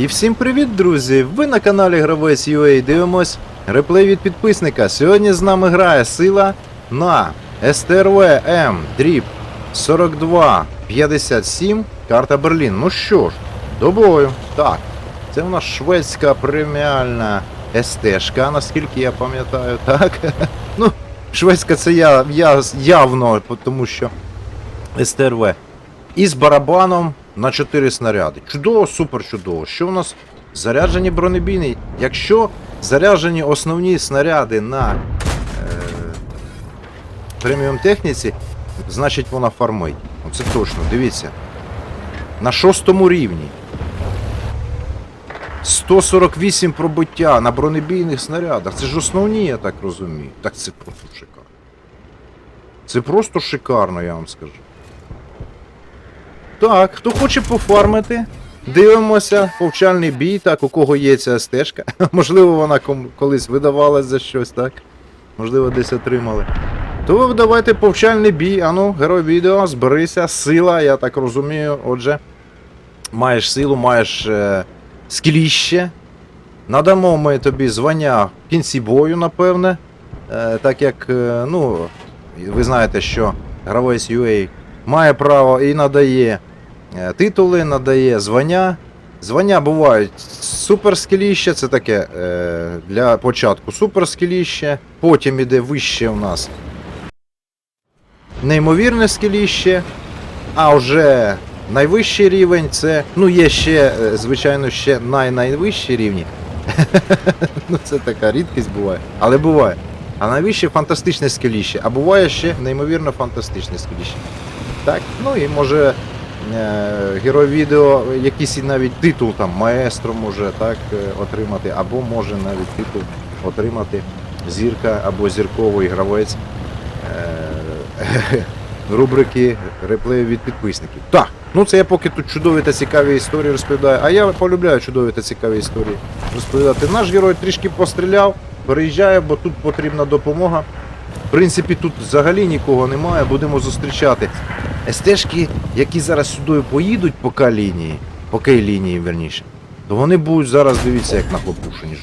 І всім привіт, друзі! Ви на каналі Гравець UA дивимось реплей від підписника. Сьогодні з нами грає сила на СТРВ М дріб 4257 карта Берлін. Ну що ж, до бою. Так, це у нас шведська преміальна СТшка, наскільки я пам'ятаю, так? Ну, шведська це я, я явно, тому що СТРВ. І з барабаном на 4 снаряди. Чудово, супер чудово. Що у нас заряджені бронебійні? Якщо заряджені основні снаряди на е, преміум техніці, значить вона фармить. Оце точно, дивіться. На шостому рівні. 148 пробиття на бронебійних снарядах. Це ж основні, я так розумію. Так це просто шикарно. Це просто шикарно, я вам скажу. Так, хто хоче пофармити, дивимося, повчальний бій, так, у кого є ця стежка. Можливо, вона колись видавалась за щось, так? Можливо, десь отримали. То давайте повчальний бій, ану, герой відео, зберися, сила, я так розумію. Отже, маєш силу, маєш е, скіліще. Надамо ми тобі звання в кінці бою, напевне. Е, так як, е, ну, ви знаєте, що гравець UA має право і надає титули, надає звання. Звання бувають суперскіліще, це таке е, для початку суперскіліще, потім іде вище у нас неймовірне скіліще, а вже найвищий рівень це. Ну, є ще, е, звичайно, ще най-найвищі рівні. ну, це така рідкість буває, але буває. А найвище фантастичне скеліще, а буває ще неймовірно фантастичне скеліще. Так, ну і може е, герой відео якийсь навіть титул там маестро може так е, отримати, або може навіть титул отримати зірка або зірковий гравець е, рубрики реплею від підписників. Так, ну це я поки тут чудові та цікаві історії розповідаю. А я полюбляю чудові та цікаві історії розповідати. Наш герой трішки постріляв, переїжджає, бо тут потрібна допомога. Принципі, тут взагалі нікого немає, будемо зустрічати. СТшки, які зараз сюди поїдуть по К-лінії, по К-лінії, верніше, то вони будуть зараз, дивіться, як нахлопушені.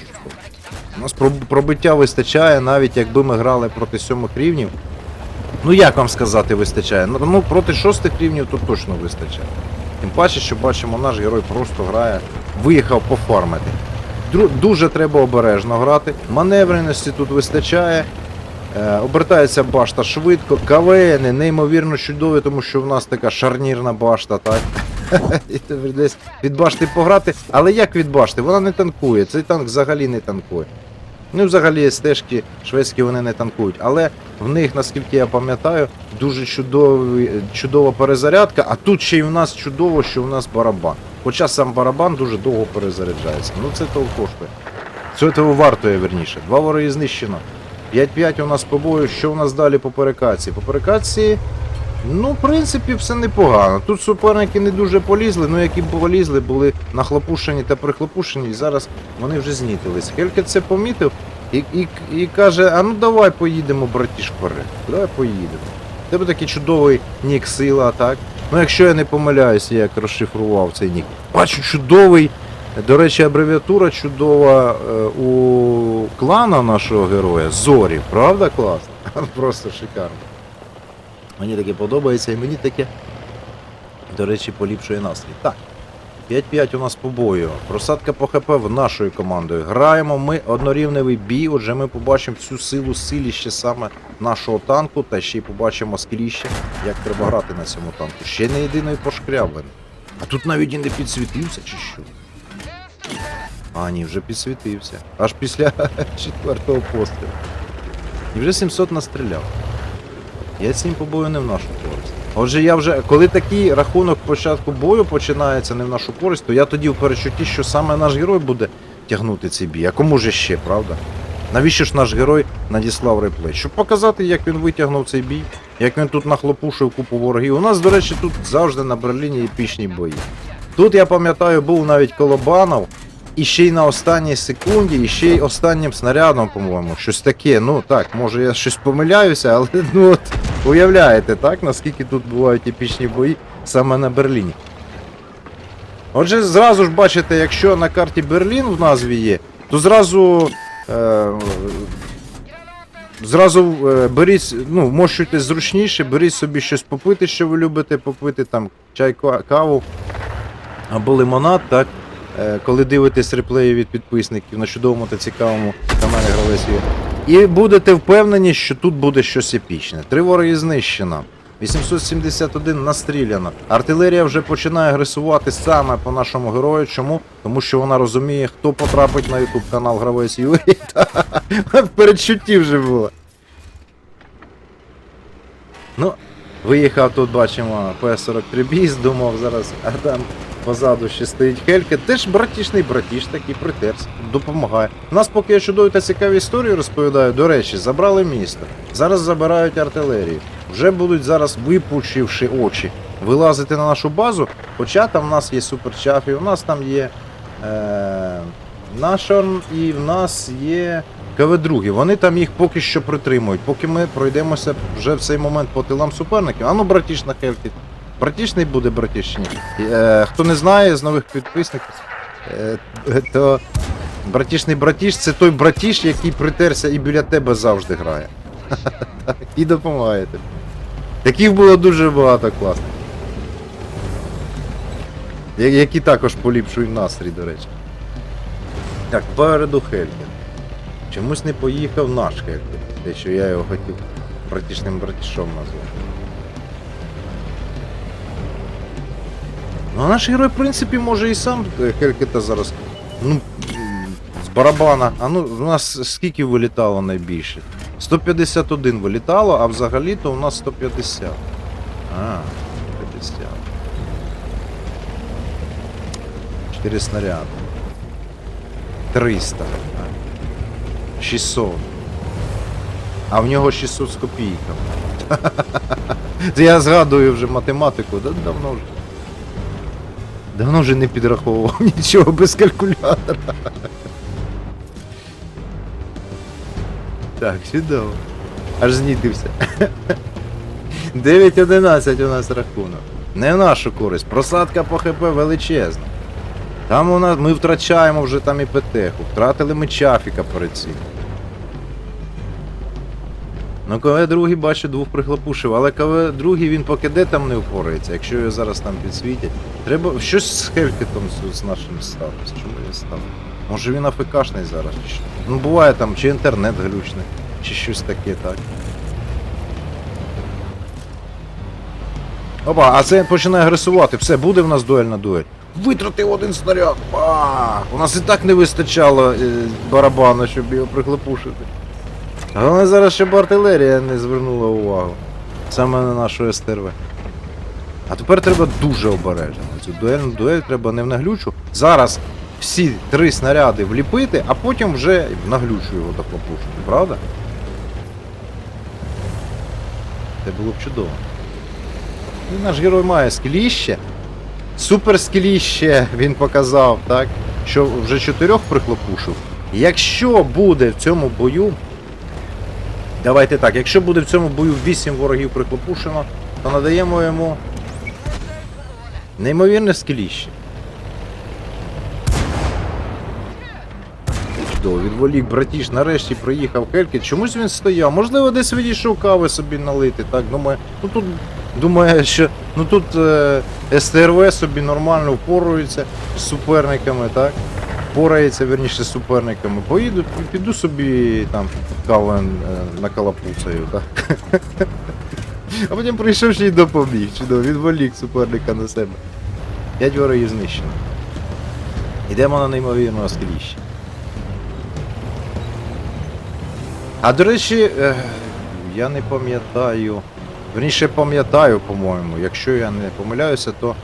У нас пробиття вистачає, навіть якби ми грали проти сьомих рівнів. Ну як вам сказати, вистачає? Ну, Ну проти шостих рівнів то точно вистачає. Тим паче, що бачимо, наш герой просто грає, виїхав пофармити. Дуже треба обережно грати. Маневреності тут вистачає. Е, обертається башта швидко. КВН неймовірно чудові, тому що в нас така шарнірна башта, так? І тепер десь від башти пограти. Але як від башти? Вона не танкує. Цей танк взагалі не танкує. Ну, взагалі, стежки шведські вони не танкують. Але в них, наскільки я пам'ятаю, дуже чудові, чудова перезарядка. А тут ще й у нас чудово, що у нас барабан. Хоча сам барабан дуже довго перезаряджається. Ну це того коштує. Це того вартує, верніше. Два вороги знищено. 5-5 у нас по бою. Що у нас далі по перекації? По перекації, ну, в принципі, все непогано. Тут суперники не дуже полізли, ну які б полізли, були нахлопушені та прихлопушені, і зараз вони вже знітились. Хельке це помітив і, і, і каже: а ну давай поїдемо, братіш, вперед. Давай поїдемо. Тебе такий чудовий нік сила, так? Ну, якщо я не помиляюся, як розшифрував цей нік. Бачу, чудовий. До речі, абревіатура чудова е, у клана нашого героя Зорі, правда класно? Просто шикарно. Мені таке подобається і мені таке, до речі, поліпшує настрій. Так. 5-5 у нас по бою. Просадка по ХП в нашою командою. Граємо ми однорівневий бій. Отже, ми побачимо всю силу силіще саме нашого танку, та ще й побачимо скіліще, як треба грати на цьому танку. Ще не єдиної пошкрябини. А тут навіть і не підсвітився, чи що? А, ні, вже підсвітився. Аж після четвертого пострілу. І вже 700 настріляв. Я цим по бою не в нашу користь. Отже, я вже, коли такий рахунок початку бою починається не в нашу користь, то я тоді в перечутті, що саме наш герой буде тягнути цей бій. А кому же ще, правда? Навіщо ж наш герой надіслав реплей? Щоб показати, як він витягнув цей бій, як він тут нахлопушив купу ворогів. У нас, до речі, тут завжди на Берліні епічні бої. Тут я пам'ятаю, був навіть Колобанов, і ще й на останній секунді, і ще й останнім снарядом, по-моєму, щось таке. Ну так, може я щось помиляюся, але ну от уявляєте, так, наскільки тут бувають епічні бої саме на Берліні. Отже, зразу ж бачите, якщо на карті Берлін в назві є, то зразу. Е, Зразу е, беріть, ну, мощуйте зручніше, беріть собі щось попити, що ви любите попити, там чай, каву або лимонад, так? Е, коли дивитесь реплеї від підписників на чудовому та цікавому каналі Гравець є. І будете впевнені, що тут буде щось епічне. Три вороги знищено. 871 настріляно. Артилерія вже починає агресувати саме по нашому герою. Чому? Тому що вона розуміє, хто потрапить на YouTube канал Гравець Юрій. Передчутті вже було. Ну, виїхав тут, бачимо, П-43 біс, думав зараз, а там позаду ще стоїть Хелька. Теж братішний братіш такий притерся, допомагає. У нас поки я чудові та цікаві історії розповідаю, до речі, забрали місто. Зараз забирають артилерію. Вже будуть зараз, випучивши очі, вилазити на нашу базу. Хоча там в нас є суперчафі, у нас там є е, Нашорн і в нас є КВ-2. Вони там їх поки що притримують, поки ми пройдемося вже в цей момент по тилам суперників. А ну, братіш на Хельки. Братіш не буде братіш чи ні. Е, хто не знає з нових підписників, е, то братішний братіш це той братіш, який притерся і біля тебе завжди грає. І допомагає тобі. Таких було дуже багато класних. Які також поліпшують настрій, до речі. Так, попереду Хельген. Чомусь не поїхав наш Хельген. Те, що я його хотів братішним братішом назвати. Ну, наш герой, в принципі, може і сам Хелькета зараз. Ну, з барабана. А ну, у нас скільки вилітало найбільше? 151 вилітало, а взагалі-то у нас 150. А, 50. 4 снаряди. 300. 600. А в нього 600 з копійками. Я згадую вже математику, да, давно вже. Давно вже не підраховував нічого без калькулятора. Так, чудово. Аж знітився. 9-11 у нас рахунок. Не в нашу користь. Просадка по ХП величезна. Там у нас ми втрачаємо вже там і ПТХу. Втратили ми чафіка перед цим. Ну, КВ другий бачу двох прихлопушив, але КВ другий він поки де там не впорається, якщо його зараз там підсвітять. Треба щось з Хелькетом з, нашим сталося. Чому він став? Може він АФКшний зараз? Ну буває там, чи інтернет глючний, чи щось таке, так. Опа, а це починає агресувати. Все, буде в нас дуель на дуель. Витратив один снаряд. Ба! У нас і так не вистачало е, барабану, щоб його прихлопушити. Головне зараз, щоб артилерія не звернула увагу. Саме на нашу СТРВ. А тепер треба дуже обережно. Цю дуельну дуель треба не в наглючу. Зараз всі три снаряди вліпити, а потім вже в наглючу його дохлопушити, правда? Це було б чудово. І наш герой має скіліще. Супер скіліще він показав, так? Що вже чотирьох прихлопушив. Якщо буде в цьому бою Давайте так, якщо буде в цьому бою 8 ворогів прихлопушено, то надаємо йому неймовірне скеліще. Чудово, відволік братіш, нарешті приїхав Хелькет. Чомусь він стояв. Можливо, десь відійшов кави собі налити. Так, думаю, ну тут думає, що ну тут е, СТРВ собі нормально впорується з суперниками, так? Порається, верніше, з суперниками. Поїду, піду собі там каву е, накалапуцаю, так? А потім прийшов ще й допоміг. Чудово, відволік суперника на себе. П'ять ворогів знищено. Йдемо на неймовірного скріща. А до речі, е, я не пам'ятаю. Верніше пам'ятаю, по-моєму. Якщо я не помиляюся, то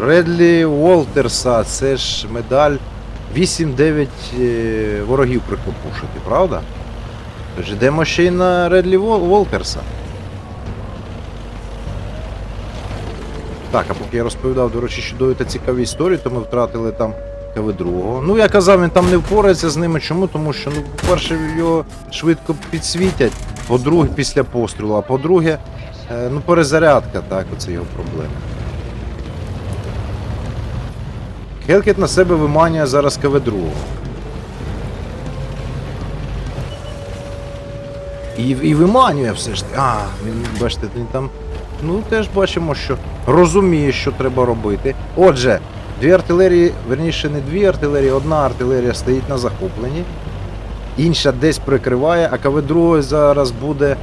Редлі Уолтерса це ж медаль 8-9 е, ворогів прихлопушити, правда? Тож йдемо ще й на Редлі Уолтерса. Так, а поки я розповідав, до речі, чудові та цікаві історії, то ми втратили там КВ-2. Ну, я казав, він там не впорається з ними. Чому? Тому що, ну, по-перше, його швидко підсвітять, по-друге, після пострілу, а по-друге, е, ну, перезарядка, так, оце його проблема. Хелкет на себе виманює зараз КВ-2. І, і виманює все ж. таки. А, він, бачите, він там. Ну, теж бачимо, що розуміє, що треба робити. Отже, дві артилерії, верніше, не дві артилерії, одна артилерія стоїть на захопленні, інша десь прикриває, а КВ-2 зараз буде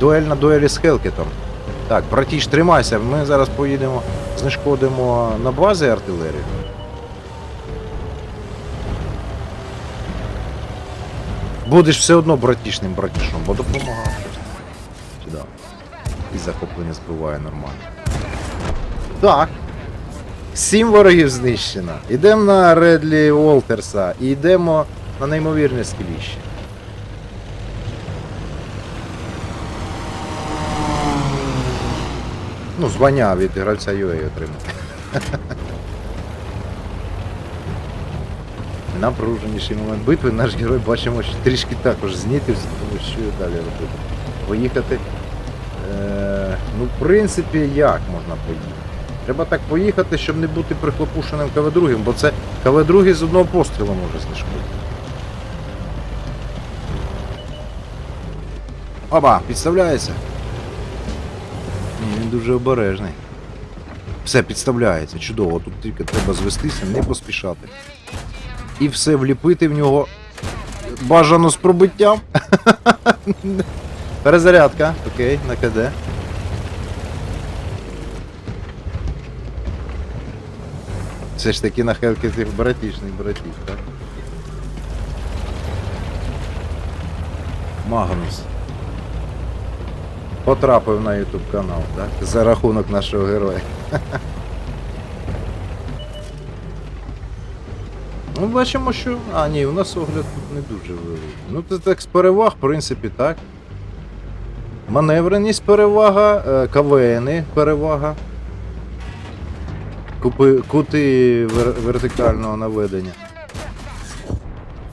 дуель на дуелі з Хелкетом. Так, братіш, тримайся, ми зараз поїдемо, знешкодимо на базі артилерію. Будеш все одно братішним братішом, бо допомагав. Сюди. І захоплення збиває нормально. Так. Сім ворогів знищено. Йдемо на Редлі Уолтерса і йдемо на неймовірне скіліще. Ну, звання від гравця UA отримав. Напруженіший момент битви наш герой бачимо, що трішки також знітився, тому що далі робити. Поїхати. Е, ну, в принципі, як можна поїхати? Треба так поїхати, щоб не бути прихлопушеним КВ-2, бо це КВ-2 з одного пострілу може знешкодити. Оба, підставляється. Ні, він дуже обережний. Все підставляється, чудово. Тут тільки треба звестися, не поспішати. І все вліпити в нього бажано з пробиттям. Перезарядка. Окей, на КД. Все ж таки на Хелки цих братішних братів, так? Магнус. Потрапив на YouTube канал, так? За рахунок нашого героя. Ну, бачимо, що. А, ні, у нас огляд тут не дуже великий. Ну, це так з переваг, в принципі, так. Маневреність перевага, е, КВНи перевага. Купи, кути вер, вертикального наведення.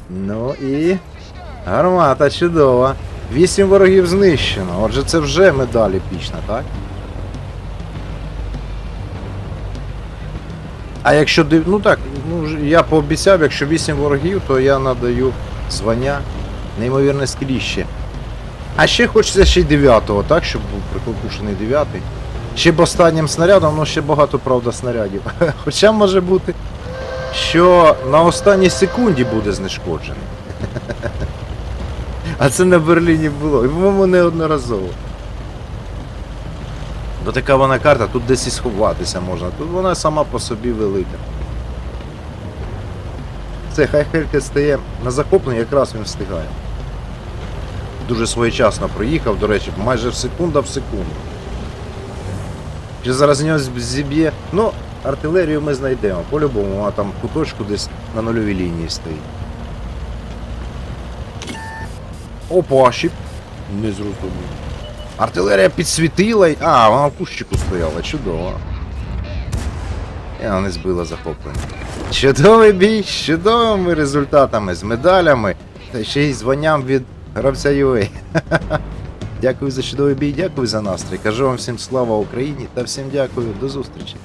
Ну і. Гармата чудова. Вісім ворогів знищено. Отже, це вже медаль епічна, так? А якщо ну так, ну я пообіцяв, якщо 8 ворогів, то я надаю звання неймовірне скіліще. А ще хочеться ще й 9-го, так, щоб був прикопушений 9-й. Ще б останнім снарядом, ну ще багато, правда, снарядів. Хоча може бути, що на останній секунді буде знешкоджений. А це на Берліні було. І, по-моєму, неодноразово. Бо така вона карта, тут десь і сховатися можна. Тут вона сама по собі велика. Це хай Хельке стає на захоплення, якраз він встигає. Дуже своєчасно проїхав, до речі, майже в секунда в секунду. Чи зараз нього зіб'є. Ну, артилерію ми знайдемо. По-любому, вона там куточку десь на нульовій лінії стоїть. Опа, щіп. Не зрозумів. Артилерія підсвітила й. А, вона в кущику стояла, чудово. І вона не збила захоплення. Чудовий бій з чудовими результатами, з медалями та ще й званням від гравця UA. Дякую за чудовий бій, дякую за настрій. Кажу вам всім слава Україні та всім дякую, до зустрічі.